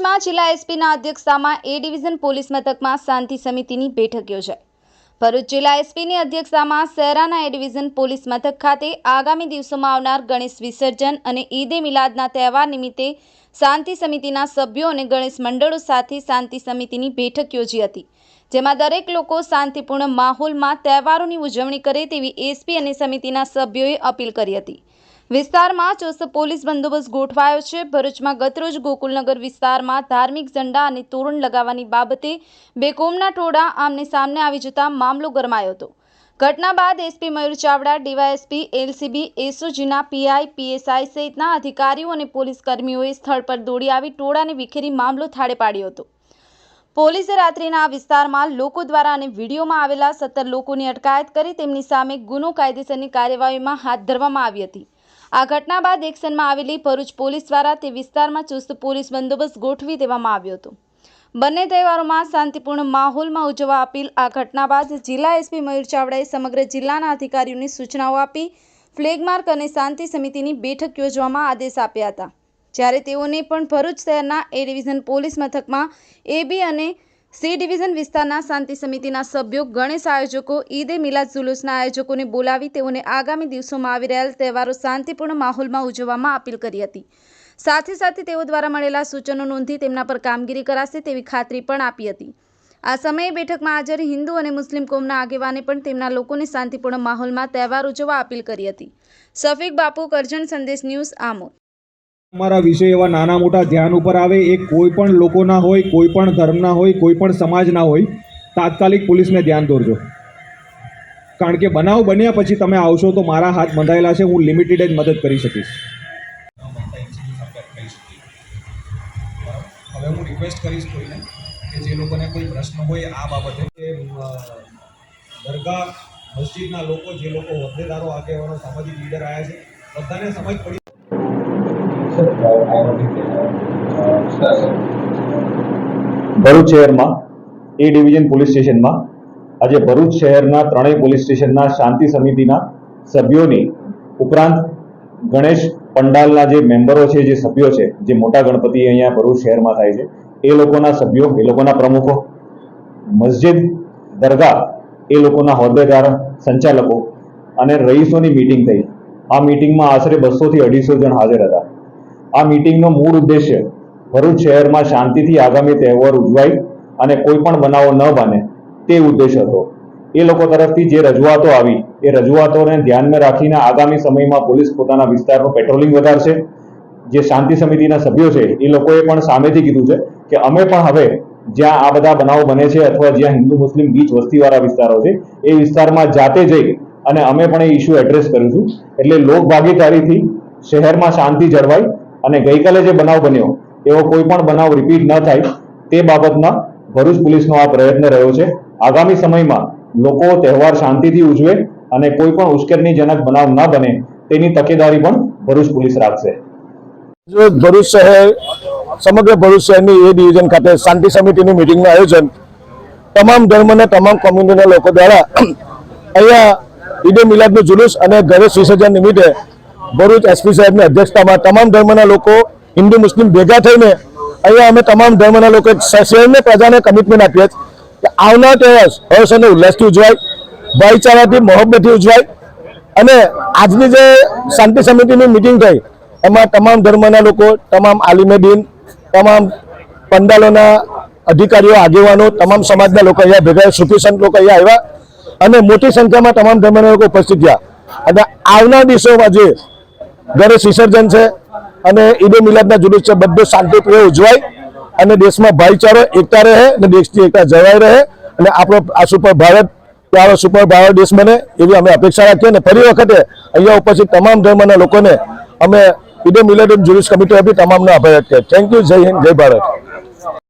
જિલ્લા એસપીના અધ્યક્ષતામાં એ division police મથકમાં શાંતિ સમિતિની બેઠક યોજાઈ. ભરૂચ જિલ્લા એસપીની અધ્યક્ષતામાં શહેરાના એ ડિવિઝન પોલીસ મથક ખાતે આગામી દિવસોમાં આવનાર ગણેશ વિસર્જન અને ઈદે મિલાદના તહેવાર નિમિત્તે શાંતિ સમિતિના સભ્યો અને ગણેશ મંડળો સાથે શાંતિ સમિતિની બેઠક યોજી હતી, જેમાં દરેક લોકો શાંતિપૂર્ણ માહોલમાં તહેવારોની ઉજવણી કરે તેવી એસપી અને સમિતિના સભ્યોએ અપીલ કરી હતી. વિસ્તારમાં ચુસ્ત પોલીસ બંદોબસ્ત ગોઠવાયો છે. ભરૂચમાં ગતરોજ ગોકુલનગર વિસ્તારમાં ધાર્મિક ઝંડા અને તોરણ લગાવવાની બાબતે બેકોમના ટોળા આમને સામને આવી જતા મામલો ગરમાયો હતો. ઘટના બાદ SP Mayur Chavda, DYSP, LCB, એસઓજીના PI, PSI સહિતના અધિકારીઓ અને પોલીસ કર્મીઓએ સ્થળ પર દોડી આવી ટોળાને વિખેરી મામલો થાળે પાડ્યો હતો. પોલીસે રાત્રિના આ વિસ્તારમાં લોકો દ્વારા અને વિડીયોમાં આવેલા સત્તર લોકોની અટકાયત કરી તેમની સામે ગુનો કાયદેસરની કાર્યવાહીમાં હાથ ધરવામાં આવી હતી. આ ઘટના બાદ એક્શનમાં આવેલી ભરૂચ પોલીસ દ્વારા તે વિસ્તારમાં ચુસ્ત પોલીસ બંદોબસ્ત ગોઠવી દેવામાં આવ્યો હતો. બંને તહેવારોમાં શાંતિપૂર્ણ માહોલમાં ઉજવવા અપીલ. આ ઘટના બાદ જિલ્લા એસપી મયુર ચાવડાએ સમગ્ર જિલ્લાના અધિકારીઓને સૂચનાઓ આપી, ફ્લેગ માર્ક અને શાંતિ સમિતિની બેઠક યોજવામાં આદેશ આપ્યા હતા. જ્યારે તેઓને પણ ભરૂચ શહેરના એ ડિવિઝન પોલીસ મથકમાં એબી અને સી ડિવિઝન વિસ્તારના શાંતિ સમિતિના સભ્યો, ગણેશ આયોજકો, ઈદે મિલાદ જુલુસના આયોજકોને બોલાવી તેઓને આગામી દિવસોમાં આવી રહેલ તહેવારો શાંતિપૂર્ણ માહોલમાં ઉજવવામાં અપીલ કરી હતી. સાથે સાથે તેઓ દ્વારા મળેલા સૂચનો નોંધી તેમના પર કામગીરી કરાશે તેવી ખાતરી પણ આપી હતી. આ સમયે બેઠકમાં હાજર હિન્દુ અને મુસ્લિમ કોમના આગેવાને પણ તેમના લોકોને શાંતિપૂર્ણ માહોલમાં તહેવાર ઉજવવા અપીલ કરી હતી. શફીક બાપુ, કરજણ સંદેશ ન્યૂઝ આમોદ. અમારા વિષય એવા નાના મોટા ધ્યાન ઉપર આવે, એ કોઈ પણ લોકોના હોય, કોઈ પણ ધર્મના હોય, કોઈ પણ સમાજના હોય, તાત્કાલિક પોલીસને ધ્યાન દોરજો. કારણ કે બનાવ બન્યા પછી તમે આવશો તો મારા હાથ બંધાયેલા છે, હું લિમિટેડ જ મદદ કરી શકીશ. હવે હું રિક્વેસ્ટ કરીશ કોઈને કે જે લોકોને કોઈ પ્રશ્ન હોય આ બાબતે કે દરગાહ મસ્જિદના લોકો, જે લોકો હોદ્દેદારો, આગેવાનો, સામાજિક લીડર આવ્યા છે, બધાને સમજ પડી ભરૂચ શહેરમાં એ ડિવિઝન પોલીસ સ્ટેશનમાં આજે ભરૂચ શહેરના ત્રણેય પોલીસ સ્ટેશનના શાંતિ સમિતિના સભ્યોની ઉપરાંત ગણેશ પંડાલના જે મેમ્બરો છે, જે સભ્યો છે, જે મોટા ગણપતિ અહીંયા ભરૂચ શહેરમાં થાય છે, એ લોકોના સભ્યો, એ લોકોના પ્રમુખો, મસ્જિદ, દરગાહ, એ લોકોના હોદ્દેદાર, સંચાલકો અને રહીશોની મિટિંગ થઈ. આ મિટિંગમાં આશરે બસોથી અઢીસો જણ હાજર હતા. આ મિટિંગનો મૂળ ઉદ્દેશ્ય ભરૂચ શહેરમાં શાંતિથી આગામી તહેવાર ઉજવાય અને કોઈ પણ બનાવો ન બને તે ઉદ્દેશ હતો. એ લોકો તરફથી જે રજૂઆતો આવી એ રજૂઆતોને ધ્યાનમાં રાખીને આગામી સમયમાં પોલીસ પોતાના વિસ્તારનું પેટ્રોલિંગ વધારશે. જે શાંતિ સમિતિના સભ્યો છે એ લોકોએ પણ સામેથી કીધું છે કે અમે પણ હવે જ્યાં આ બધા બનાવો બને છે અથવા જ્યાં હિન્દુ મુસ્લિમ બીચ વસ્તીવાળા વિસ્તારો છે એ વિસ્તારમાં જાતે જઈ અને અમે પણ એ ઇસ્યુ એડ્રેસ કરીશું. એટલે લોક ભાગીદારીથી શહેરમાં શાંતિ જળવાય અને ગઈકાલે જે બનાવ બન્યો, એવો કોઈ પણ બનાવ રિપીટ ન થાય, તે બાબતમાં ભરૂચ પોલીસનો આ પ્રયત્ન રહ્યો છે. આગામી સમયમાં લોકો તહેવાર શાંતિથી ઉજવે અને કોઈ પણ ઉશ્કેરણીજનક બનાવ ન બને, તેની તકેદારી પણ ભરૂચ પોલીસ રાખશે. ભરૂચ શહેર, સમગ્ર ભરૂચ શહેરની એ ડિવિઝન ખાતે શાંતિ સમિતિની મિટિંગનું આયોજન. તમામ ધર્મને, તમામ કોમ્યુનિટીના લોકો દ્વારા અહીંયા ઈદે મિલાદનું જુલુસ અને ગણેશ વિસર્જન નિમિત્તે ભરૂચ એસપી સાહેબની અધ્યક્ષતામાં તમામ ધર્મના લોકો, હિન્દુ, મુસ્લિમ ભેગા થઈને અહીંયા અમે તમામ ધર્મના લોકો શહેરને પ્રજાને કમિટમેન્ટ આપીએ કે આવનાર તહેવાર હર્ષ અને ઉલ્લાસથી ઉજવાય, ભાઈચારાથી મોહબ્બતથી ઉજવાય અને આજની જે શાંતિ સમિતિની મિટિંગ થઈ, એમાં તમામ ધર્મના લોકો, તમામ આલિમે દીન તમામ પંડાલોના અધિકારીઓ, આગેવાનો, તમામ સમાજના લોકો અહીંયા ભેગા સુખી સંત લોકો અહીંયા આવ્યા અને મોટી સંખ્યામાં તમામ ધર્મના લોકો ઉપસ્થિત થયા. અને આવનાર દિવસોમાં જે ગણેશ વિસર્જન છે અને ઈદે મિલાદના જુલુસ છે. બધું શાંતિપ્રિય ઉજવાય અને દેશમાં ભાઈચારો એકતા રહે અને દેશની એકતા જળવાઈ રહે અને આપણો આ સુપર ભારત ત્યારે સુપર ભારત દેશ બને એવી અમે અપેક્ષા રાખીએ અને ફરી વખતે અહીંયા ઉપસ્થિત તમામ ધર્મના લોકોને અમે ઈદે મિલાદ જુલુસ કમિટી આપી તમામનો આભાર થેન્ક યુ જય હિન્દ, જય ભારત.